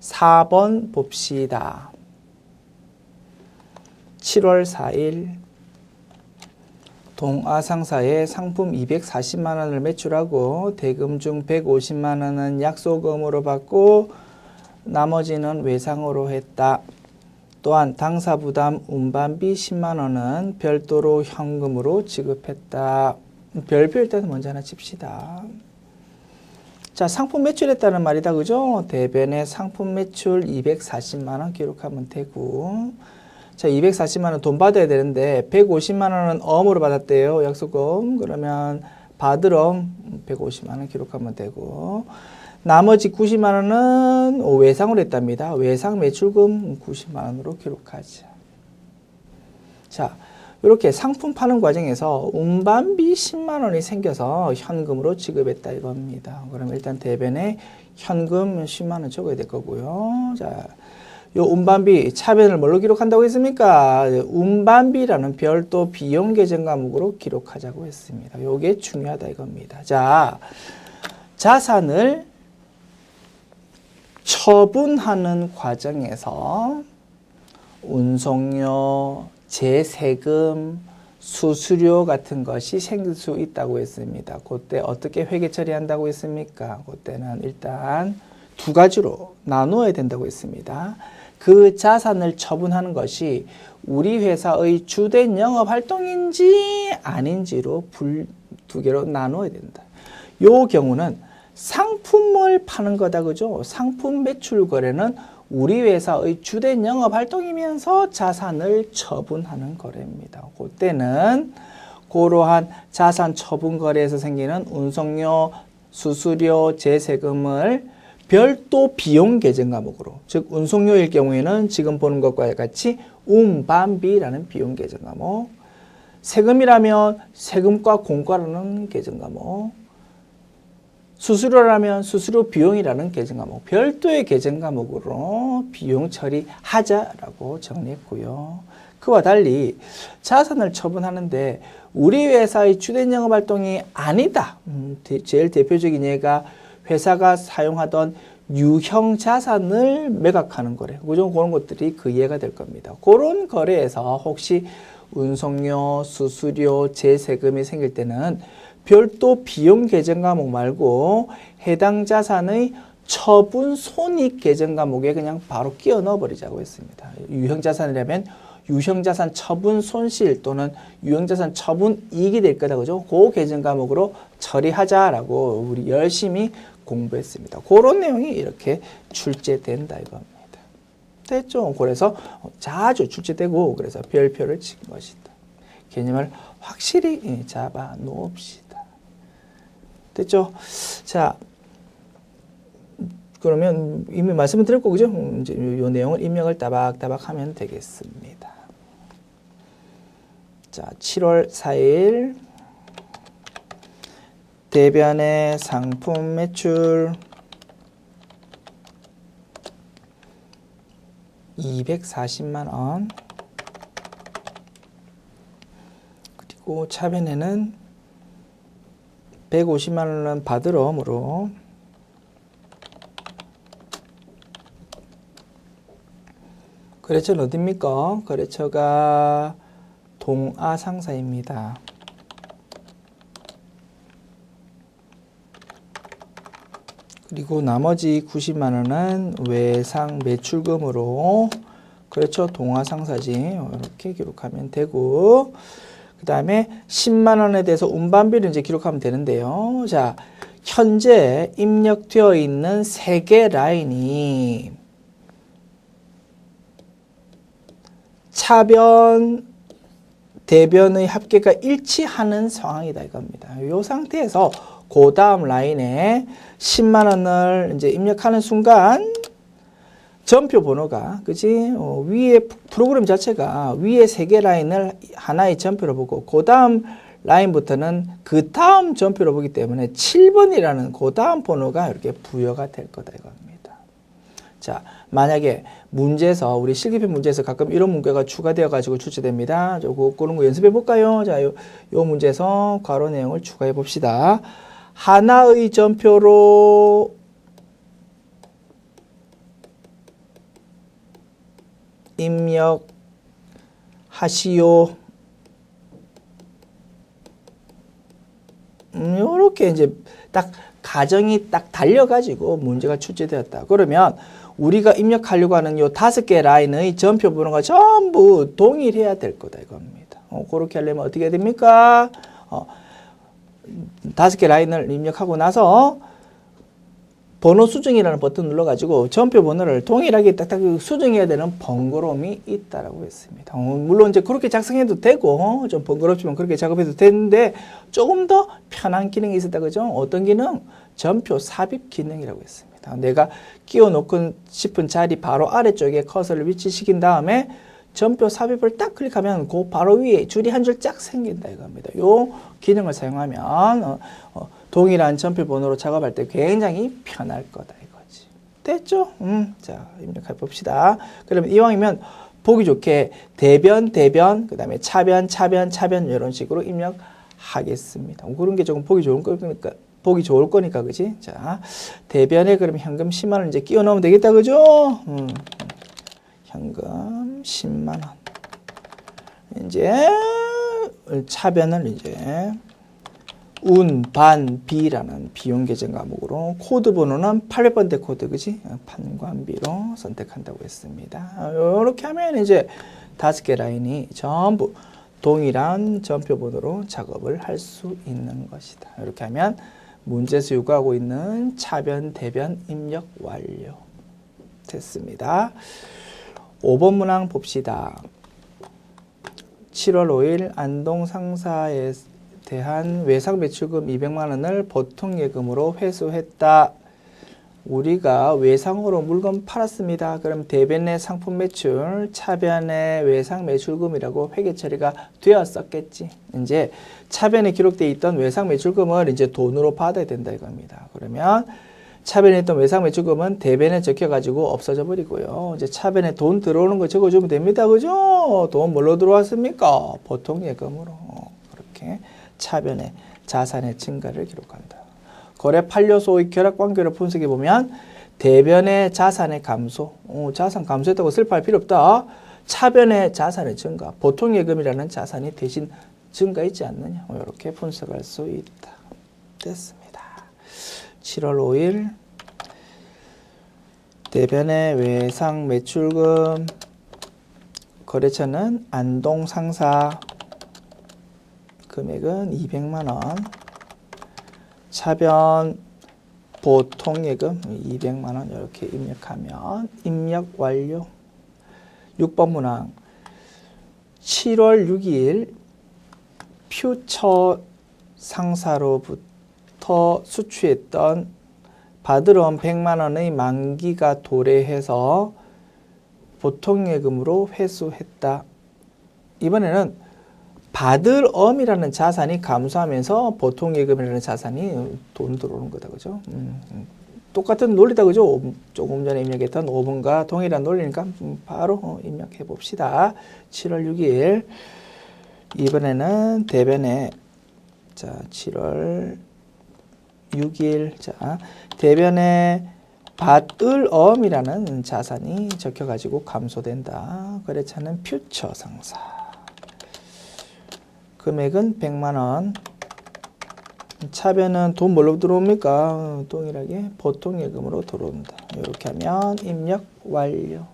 4번 봅시다. 7월 4일 동아상사에 상품 240만 원을 매출하고 대금 중 150만 원은 약소금으로 받고 나머지는 외상으로 했다. 또한 당사 부담 운반비 10만 원은 별도로 현금으로 지급했다. 별표 일단 먼저 하나 칩시다. 자, 상품 매출 했다는 말이다. 그죠? 대변에 상품 매출 240만 원 기록하면 되고 자, 240만 원 돈 받아야 되는데 150만 원은 어음으로 받았대요. 약속금. 그러면 받으러 150만 원 기록하면 되고 나머지 90만 원은 외상으로 했답니다. 외상 매출금 90만 원으로 기록하죠. 자, 이렇게 상품 파는 과정에서 운반비 10만 원이 생겨서 현금으로 지급했다 이겁니다. 그럼 일단 대변에 현금 10만 원 적어야 될 거고요. 자, 요 운반비 차변을 뭘로 기록한다고 했습니까? 운반비라는 별도 비용 계정 과목으로 기록하자고 했습니다. 요게 중요하다 이겁니다. 자, 자산을 처분하는 과정에서 운송료, 재세금, 수수료 같은 것이 생길 수 있다고 했습니다. 그때 어떻게 회계 처리한다고 했습니까? 그때는 일단 두 가지로 나누어야 된다고 했습니다. 그 자산을 처분하는 것이 우리 회사의 주된 영업 활동인지 아닌지로 불, 두 개로 나누어야 된다. 요 경우는 상품을 파는 거다 그죠? 상품 매출 거래는 우리 회사의 주된 영업 활동이면서 자산을 처분하는 거래입니다. 그때는 그러한 자산 처분 거래에서 생기는 운송료, 수수료, 재세금을 별도 비용 계정 과목으로 즉 운송료일 경우에는 지금 보는 것과 같이 운반비라는 비용 계정 과목 세금이라면 세금과 공과라는 계정 과목 수수료라면 수수료 비용이라는 계정 과목 별도의 계정 과목으로 비용 처리하자라고 정리했고요. 그와 달리 자산을 처분하는데 우리 회사의 주된 영업 활동이 아니다. 음, 대- 제일 대표적인 예가 회사가 사용하던 유형 자산을 매각하는 거래. 그죠? 그런 것들이 그 예가 될 겁니다. 그런 거래에서 혹시 운송료, 수수료, 재세금이 생길 때는 별도 비용 계정 과목 말고 해당 자산의 처분 손익 계정 과목에 그냥 바로 끼워 넣어 버리자고 했습니다. 유형 자산이라면 유형 자산 처분 손실 또는 유형 자산 처분 이익이 될 거다 그죠? 그 계정 과목으로 처리하자라고 우리 열심히 공부했습니다. 그런 내용이 이렇게 출제된다 이겁니다. 됐죠? 그래서 자주 출제되고 그래서 별표를 친 것이다. 개념을 확실히 예, 잡아 놓읍시다. 됐죠? 자, 그러면 이미 말씀을 드렸고 그죠? 음, 이제 요, 요 내용을 입력을 따박따박 하면 되겠습니다. 자, 7월 4일 대변의 상품 매출 240만 원 그리고 차변에는 150만 원은 받으러므로 거래처는 어딥니까? 거래처가 동아상사입니다. 그리고 나머지 90만 원은 외상 매출금으로 그렇죠 동아상사지 이렇게 기록하면 되고 그 다음에 10만 원에 대해서 운반비를 이제 기록하면 되는데요. 자 현재 입력되어 있는 세 개 라인이 차변 대변의 합계가 일치하는 상황이다 이겁니다. 이 상태에서 그 다음 라인에 10만 원을 이제 입력하는 순간 전표 번호가 그지 어, 위에 프로그램 자체가 위에 세 개 라인을 하나의 전표로 보고 그 다음 라인부터는 그 다음 전표로 보기 때문에 7번이라는 그 다음 번호가 이렇게 부여가 될 거다 이겁니다. 자, 만약에 문제에서 우리 실기표 문제에서 가끔 이런 문제가 추가되어 가지고 출제됩니다. 저거 그런 거 연습해 볼까요? 자, 요, 요 문제에서 괄호 내용을 추가해 봅시다. 하나의 전표로 입력하시오. 음, 요렇게 이제 딱 가정이 딱 달려가지고 문제가 출제되었다. 그러면 우리가 입력하려고 하는 요 다섯 개 라인의 전표 번호가 전부 동일해야 될 거다 이겁니다. 어, 그렇게 하려면 어떻게 됩니까? 어, 다섯 개 라인을 입력하고 나서 번호 수정이라는 버튼 눌러가지고 전표 번호를 동일하게 딱딱 수정해야 되는 번거로움이 있다라고 했습니다. 어, 물론 이제 그렇게 작성해도 되고 좀 번거롭지만 그렇게 작업해도 되는데 조금 더 편한 기능이 있었다 그죠? 어떤 기능? 전표 삽입 기능이라고 했습니다. 내가 끼워 놓고 싶은 자리 바로 아래쪽에 커서를 위치시킨 다음에 전표 삽입을 딱 클릭하면 그 바로 위에 줄이 한 줄 쫙 생긴다 이겁니다. 요 기능을 사용하면 어, 어, 동일한 전표 번호로 작업할 때 굉장히 편할 거다 이거지. 됐죠? 음, 자 입력해 봅시다. 그러면 이왕이면 보기 좋게 대변, 대변, 그 다음에 차변, 차변, 차변 이런 식으로 입력하겠습니다. 그런 게 조금 보기 좋은 거니까 보기 좋을 거니까 그지? 자 대변에 그럼 현금 10만 원 이제 끼워 넣으면 되겠다 그죠? 음. 현금 10만 원. 이제 차변을 이제 운 반 비라는 비용 계정 과목으로 코드 번호는 800번대 코드 그지? 판관비로 선택한다고 했습니다. 이렇게 하면 이제 다섯 개 라인이 전부 동일한 전표 번호로 작업을 할 수 있는 것이다. 이렇게 하면 문제에서 요구하고 있는 차변 대변 입력 완료 됐습니다. 5번 문항 봅시다. 7월 5일 안동 상사에 대한 외상 매출금 200만 원을 보통 예금으로 회수했다. 우리가 외상으로 물건 팔았습니다. 그럼 대변의 상품 매출, 차변의 외상 매출금이라고 회계 처리가 되었었겠지. 이제 차변에 기록되어 있던 외상 매출금을 이제 돈으로 받아야 된다 이겁니다. 그러면 차변에 있던 외상 매출금은 대변에 적혀가지고 없어져 버리고요. 이제 차변에 돈 들어오는 거 적어주면 됩니다. 그죠? 돈 뭘로 들어왔습니까? 보통 예금으로. 그렇게 차변에 자산의 증가를 기록한다. 거래 판료 소의 결합 관계를 분석해 보면 대변의 자산의 감소, 어, 자산 감소했다고 슬퍼할 필요 없다. 차변의 자산의 증가, 보통 예금이라는 자산이 대신 증가있지 않느냐, 어, 이렇게 분석할 수 있다. 됐습니다. 7월 5일 대변의 외상 매출금 거래처는 안동 상사 금액은 200만 원. 차변 보통 예금 200만 원 이렇게 입력하면 입력 완료. 6번 문항 7월 6일 퓨처 상사로부터 수취했던 받으러 온 100만 원의 만기가 도래해서 보통 예금으로 회수했다. 이번에는 받을 엄이라는 자산이 감소하면서 보통 예금이라는 자산이 돈 들어오는 거다 그죠? 음, 음. 똑같은 논리다 그죠? 오- 조금 전에 입력했던 5번과 동일한 논리니까 음, 바로 어, 입력해 봅시다. 7월 6일 이번에는 대변에 자 7월 6일 자 대변에 받을 엄이라는 자산이 적혀가지고 감소된다. 거래처는 퓨처 상사. 금액은 100만 원. 차변은 돈 뭘로 들어옵니까? 동일하게 보통 예금으로 들어온다. 이렇게 하면 입력 완료.